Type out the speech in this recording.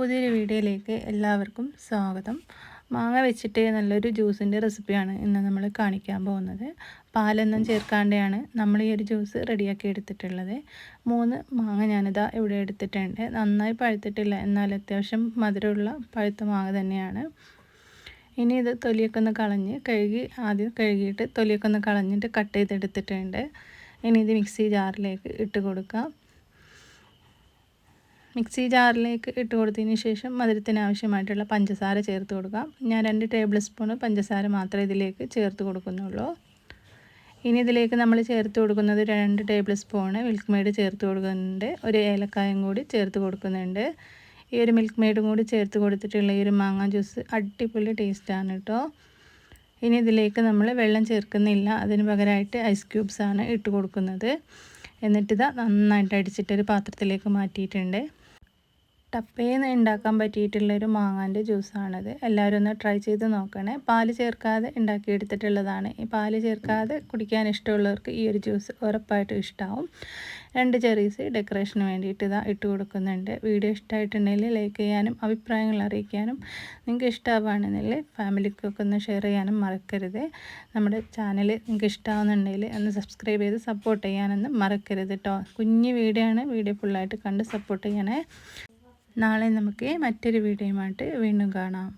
വീഡിയോയിലേക്ക് എല്ലാവർക്കും സ്വാഗതം. മാങ്ങ വെച്ചിട്ട് നല്ലൊരു ജ്യൂസിന്റെ റെസിപ്പിയാണ് ഇന്ന് നമ്മൾ കാണിക്കാൻ പോകുന്നത്. പാലൊന്നും ചേർക്കാണ്ടെയാണ് നമ്മൾ ഈ ഒരു ജ്യൂസ് റെഡിയാക്കി എടുത്തിട്ടുള്ളത്. മൂന്ന് മാങ്ങ ഞാനിതാ ഇവിടെ എടുത്തിട്ടുണ്ട്. നന്നായി പഴുത്തിട്ടില്ല എന്നാൽ അത്യാവശ്യം മധുരമുള്ള പഴുത്ത മാങ്ങ തന്നെയാണ്. ഇനി ഇത് തൊലിയൊക്കെ ഒന്ന് കളഞ്ഞ് കഴുകി ആദ്യം കഴുകിയിട്ട് തൊലിയൊക്കെ ഒന്ന് കളഞ്ഞിട്ട് കട്ട് ചെയ്തെടുത്തിട്ടുണ്ട്. ഇനി ഇത് മിക്സി ജാറിലേക്ക് ഇട്ട് കൊടുക്കാം. മിക്സി ജാറിലേക്ക് ഇട്ട് കൊടുത്തതിന് ശേഷം മധുരത്തിന് ആവശ്യമായിട്ടുള്ള പഞ്ചസാര ചേർത്ത് കൊടുക്കാം. ഞാൻ രണ്ട് ടേബിൾ സ്പൂൺ പഞ്ചസാര മാത്രമേ ഇതിലേക്ക് ചേർത്ത് കൊടുക്കുന്നുള്ളൂ. ഇനി ഇതിലേക്ക് നമ്മൾ ചേർത്ത് കൊടുക്കുന്നത് രണ്ട് ടേബിൾ സ്പൂണ് മിൽക്ക് മെയ്ഡ് ചേർത്ത് കൊടുക്കുന്നുണ്ട്. ഒരു ഏലക്കായും കൂടി ചേർത്ത് കൊടുക്കുന്നുണ്ട്. ഈ ഒരു മിൽക്ക് മെയ്ഡും കൂടി ചേർത്ത് കൊടുത്തിട്ടുള്ള ഈ ഒരു മാങ്ങ ജ്യൂസ് അടിപൊളി ടേസ്റ്റാണ് കേട്ടോ ഇനി ഇതിലേക്ക് നമ്മൾ വെള്ളം ചേർക്കുന്നില്ല. അതിന് പകരമായിട്ട് ഐസ് ക്യൂബ്സാണ് ഇട്ട് കൊടുക്കുന്നത്. എന്നിട്ടിത് നന്നായിട്ട് അടിച്ചിട്ടൊരു പാത്രത്തിലേക്ക് മാറ്റിയിട്ടുണ്ട്. ടപ്പേന്ന് ഉണ്ടാക്കാൻ പറ്റിയിട്ടുള്ളൊരു മാങ്ങാന്റെ ജ്യൂസാണിത്. എല്ലാവരും ഒന്ന് ട്രൈ ചെയ്ത് നോക്കണേ. പാൽ ചേർക്കാതെ ഉണ്ടാക്കിയെടുത്തിട്ടുള്ളതാണ് ഈ പാൽ ചേർക്കാതെ കുടിക്കാൻ ഇഷ്ടമുള്ളവർക്ക് ഈ ഒരു ജ്യൂസ് ഉറപ്പായിട്ടും ഇഷ്ടമാവും രണ്ട് ചെറീസ് ഡെക്കറേഷന് വേണ്ടിയിട്ട് ഇതാ ഇട്ട് കൊടുക്കുന്നുണ്ട്. വീഡിയോ ഇഷ്ടമായിട്ടുണ്ടെങ്കിൽ ലൈക്ക് ചെയ്യാനും അഭിപ്രായങ്ങൾ അറിയിക്കാനും നിങ്ങൾക്ക് ഇഷ്ടമാവുകയാണെന്നുണ്ടെങ്കിൽ ഫാമിലിക്കൊക്കെ ഒന്ന് ഷെയർ ചെയ്യാനും മറക്കരുത്. നമ്മുടെ ചാനൽ നിങ്ങൾക്ക് ഇഷ്ടമാവുന്നുണ്ടെങ്കിൽ ഒന്ന് സബ്സ്ക്രൈബ് ചെയ്ത് സപ്പോർട്ട് ചെയ്യാനൊന്നും മറക്കരുത് കേട്ടോ കുഞ്ഞ് വീഡിയോ ആണ്. വീഡിയോ ഫുള്ളായിട്ട് കണ്ട് സപ്പോർട്ട് ചെയ്യണേ. നാളെ നമുക്ക് മറ്റൊരു വീഡിയോയുമായിട്ട് വീണ്ടും കാണാം.